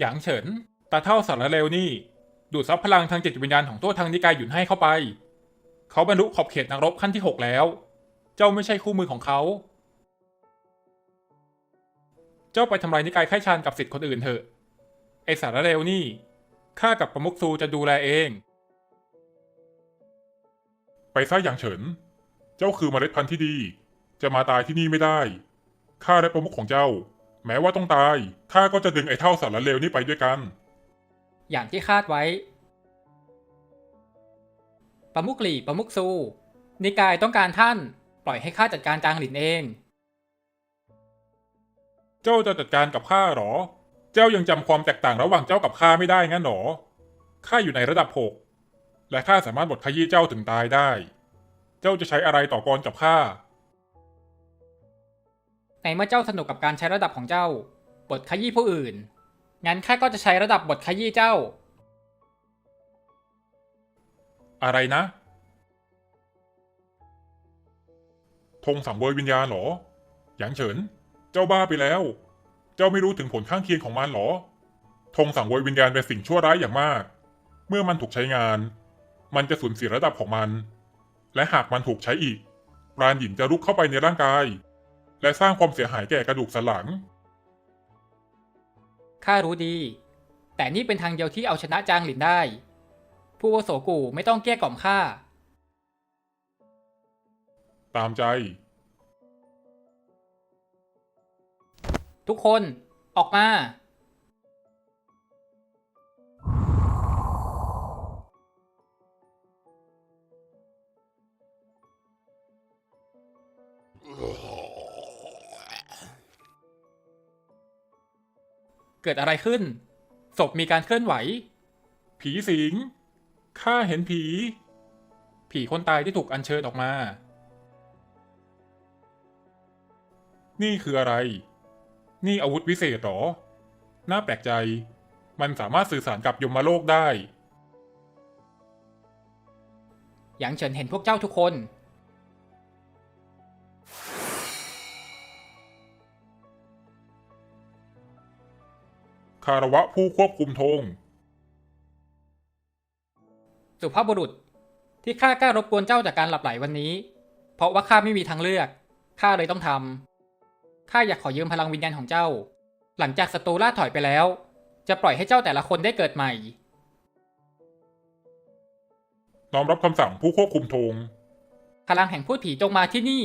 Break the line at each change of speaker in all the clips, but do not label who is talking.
หยางเฉินตาเท่าสารเลวนี่ ดูดซับพลังทางจิตวิญญาณของตัวทางนิกายหยุนให้เข้าไป เขาบรรลุขอบเขตนักรบขั้นที่หกแล้ว เจ้าไม่ใช่คู่มือของเขา เจ้าไปทำลายนิกายไข้ชานกับสิทธิ์คนอื่นเถอะ ไอสารเลวนี่ ข้ากับประมุกซูจะดูแลเอง
ไปซะอย่างเฉิน เจ้าคือเมล็ดพันธุ์ที่ดี จะมาตายที่นี่ไม่ได้ ข้าและประมุขของเจ้า แม้ว่าต้องตายข้าก็จะดึงไอ้เท่าสารเลวนี่ไปด้วยกัน
อย่างที่คาดไว้ประมุกหลี่ประมุกซู นิกายต้องการท่าน ปล่อยให้ข้าจัดการจางหลินเอง
เจ้าจะจัดการกับข้าเหรอ เจ้ายังจำความแตกต่างระหว่างเจ้ากับข้าไม่ได้งั้นเหรอข้าอยู่ในระดับหกและข้าสามารถบดขยี้เจ้าถึงตายได้ เจ้าจะใช้อะไรต่อกรกับข้า
ในเมื่อเจ้าสนุกกับการใช้ระดับของเจ้า บทขยี้ผู้อื่น งั้นข้าก็จะใช้ระดับบทขยี้เจ้า
อะไรนะ
ธงสังเวยวิญญาณเหรอ หยางเฉิน เจ้าบ้าไปแล้ว เจ้าไม่รู้ถึงผลข้างเคียงของมันเหรอธงสังเวยวิญญาณเป็นสิ่งชั่วร้ายอย่างมาก เมื่อมันถูกใช้งาน มันจะสูญเสียระดับของมัน และหากมันถูกใช้อีก ปราณหยินจะลุกเข้าไปในร่างกาย และสร้างความเสียหายแก่กระดูกสันหลัง
ข้ารู้ดี แต่นี่เป็นทางเดียวที่เอาชนะจางหลินได้ ผู้อาวุโสกูไม่ต้องเกลี้ยกล่อมข้า
ตามใจ
ทุกคนออกมา เกิดอะไรขึ้น ศพมีการเคลื่อนไหว
ผีสิง ข้าเห็นผี ผีคนตายที่ถูกอัญเชิญออกมา นี่คืออะไร นี่อาวุธวิเศษหรอ น่าแปลกใจ มันสามารถสื่อสารกับยมโลกได้
หยางเฉินเห็นพวกเจ้าทุกคน
คารวะผู้ควบคุมธง
สุภาพบุรุษที่ข้ากล้ารบกวนเจ้าจากการหลับไหลวันนี้ เพราะว่าข้าไม่มีทางเลือกข้าเลยต้องทำข้าอยากขอยืมพลังวิญญาณของเจ้า หลังจากศัตรูล่าถอยไปแล้ว จะปล่อยให้เจ้าแต่ละคนได้เกิดใหม่
น้อมรับคำสั่งผู้ควบคุมธง
พลังแห่งพูดผีจงมาที่นี่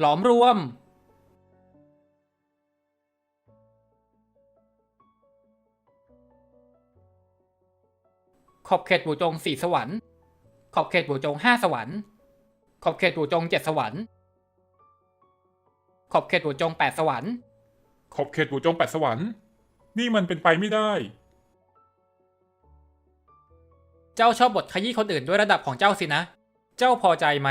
หลอมรวม ขอบเขตบูจงสี่สวรรค์ ขอบเขตบูจงห้าสวรรค์ ขอบเขตบูจงเจ็ดสวรรค์ ขอบเขตบูจงแปดสวรรค์
ขอบเขตบูจงแปดสวรรค์ นี่มันเป็นไปไม่ได้
เจ้าชอบบทขยี้คนอื่นด้วยระดับของเจ้าสินะ เจ้าพอใจไหม